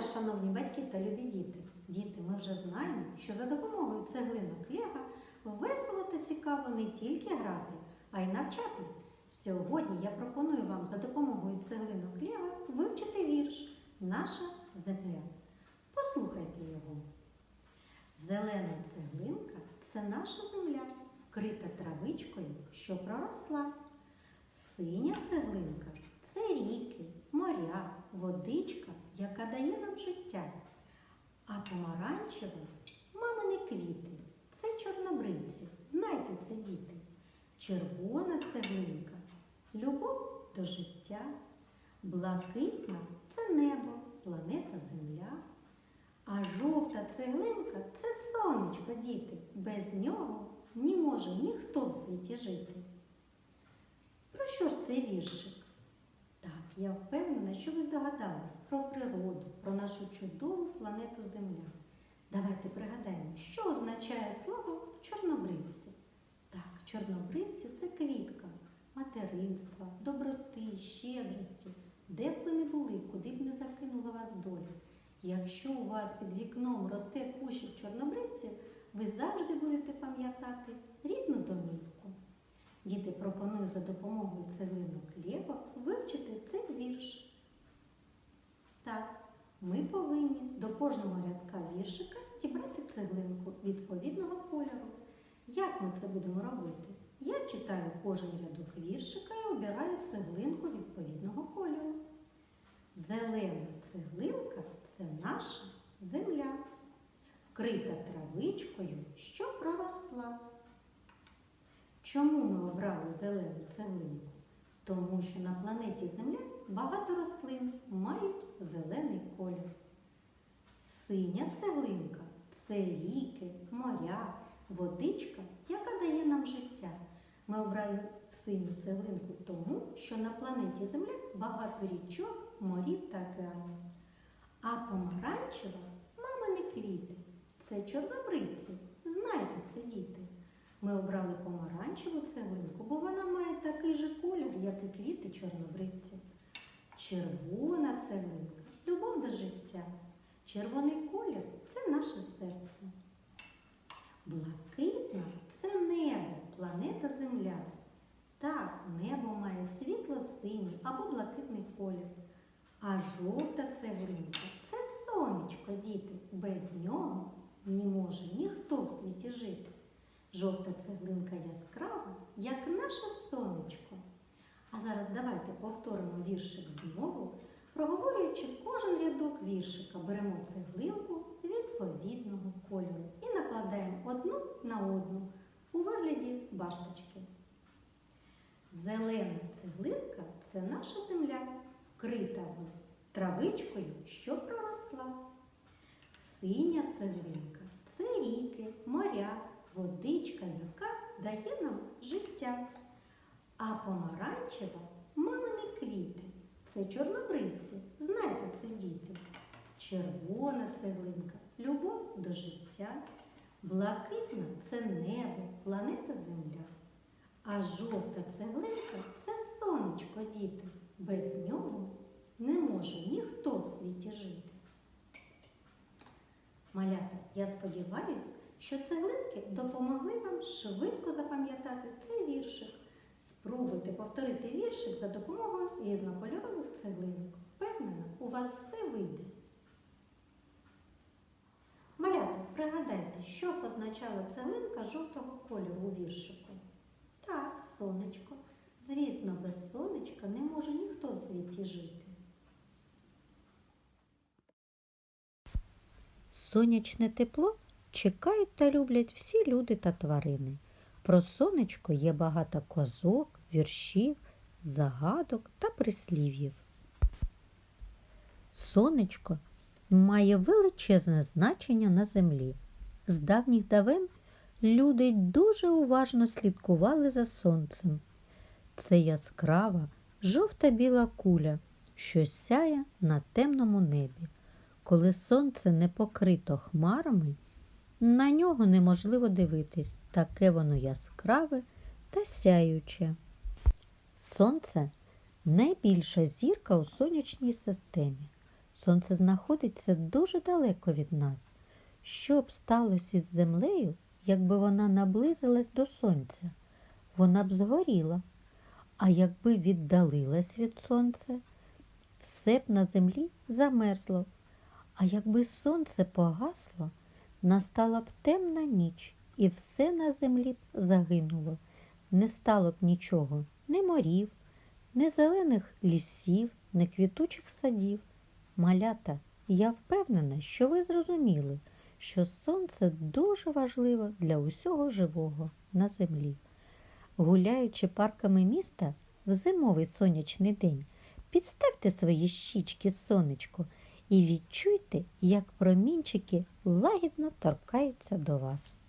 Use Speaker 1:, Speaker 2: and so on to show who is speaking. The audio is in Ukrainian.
Speaker 1: раз, шановні батьки та любі діти. Діти, ми вже знаємо, що за допомогою цеглинок Лего весело та цікаво не тільки грати, а й навчатись. Сьогодні я пропоную вам за допомогою цеглинок Лего вивчити вірш Наша земля. Послухайте його. Зелена цеглинка це наша земля, вкрита травичкою, що проросла. Синя цеглинка це ріки, моря, водичка, яка дає нам життя. А помаранчева мамини квіти це чорнобривці. Знайте це, діти. Червона цеглинка любов до життя. Блакитна це небо, планета Земля. А жовта цеглинка це сонечко, діти. Без нього не може ніхто в світі жити. Про що ж цей віршик? Я впевнена, що ви здогадались про природу, про нашу чудову планету Земля. Давайте пригадаємо, що означає слово чорнобривці. Так, чорнобривці це квітка, материнства, доброти, щедрості, де б ви не були, куди б не закинула вас доля. Якщо у вас під вікном росте кущик чорнобривців, ви завжди будете пам'ятати рідну домівку. Діти пропоную за допомогою цеглинок Лего вивчити цей вірш. Так, ми повинні до кожного рядка віршика дібрати цеглинку відповідного кольору. Як ми це будемо робити? Я читаю кожен рядок віршика і обираю цеглинку відповідного кольору. Зелена цеглинка це наша земля, вкрита травичкою, що проросла. Чому ми обрали зелену цеглинку? Тому що на планеті Земля багато рослин мають зелений колір. Синя цеглинка це ріки, моря, водичка, яка дає нам життя. Ми обрали синю цеглинку тому, що на планеті Земля багато річок, морів та океанів. А помаранчева мамини квіти це чорнобривці. Знайте це, діти. Ми обрали помаранчеву цеглинку, бо вона має такий же колір, як і квіти чорнобривці. Червона цеглинка любов до життя. Червоний колір це наше серце. Блакитна це небо, планета Земля. Так, небо має світло-синій або блакитний колір. А жовта цеглинка це сонечко, діти. Без нього не може ніхто в світі жити. Жовта цеглинка яскрава, як наше сонечко. А зараз давайте повторимо віршик знову, проговорюючи кожен рядок віршика, беремо цеглинку відповідного кольору і накладаємо одну на одну у вигляді башточки. Зелена цеглинка це наша земля, вкрита травичкою, що проросла. Синя цеглинка це ріки, моря, водичка, яка дає нам життя. А помаранчева мамини квіти. Це чорнобривці. Знайте це, діти. Червона цеглинка любов до життя. Блакитна це небо, планета Земля. А жовта цеглинка це сонечко, діти. Без нього не може ніхто в світі жити. Малята, я сподіваюся, що цеглинки допомогли вам швидко запам'ятати цей віршик. Спробуйте повторити віршик за допомогою різнокольорових цеглинок. Впевнена, у вас все вийде. Малята, пригадайте, що позначала цеглинка жовтого кольору у віршику? Так, сонечко. Звісно, без сонечка не може ніхто в світі жити.
Speaker 2: Сонячне тепло чекають та люблять всі люди та тварини. Про сонечко є багато казок, віршів, загадок та прислів'їв. Сонечко має величезне значення на землі. З давніх давен люди дуже уважно слідкували за сонцем. Це яскрава, жовта біла куля, що сяє на темному небі. Коли сонце не покрито хмарами, на нього неможливо дивитись, таке воно яскраве та сяюче. Сонце найбільша зірка у сонячній системі. Сонце знаходиться дуже далеко від нас. Що б сталося із землею, якби вона наблизилась до сонця? Вона б згоріла. А якби віддалилась від сонця, все б на землі замерзло. А якби сонце погасло, настала б темна ніч, і все на землі б загинуло. Не стало б нічого, ні морів, ні зелених лісів, ні квітучих садів. Малята, я впевнена, що ви зрозуміли, що сонце дуже важливо для усього живого на землі. Гуляючи парками міста в зимовий сонячний день, підставте свої щічки сонечку і відчуйте, як промінчики лагідно торкаються до вас.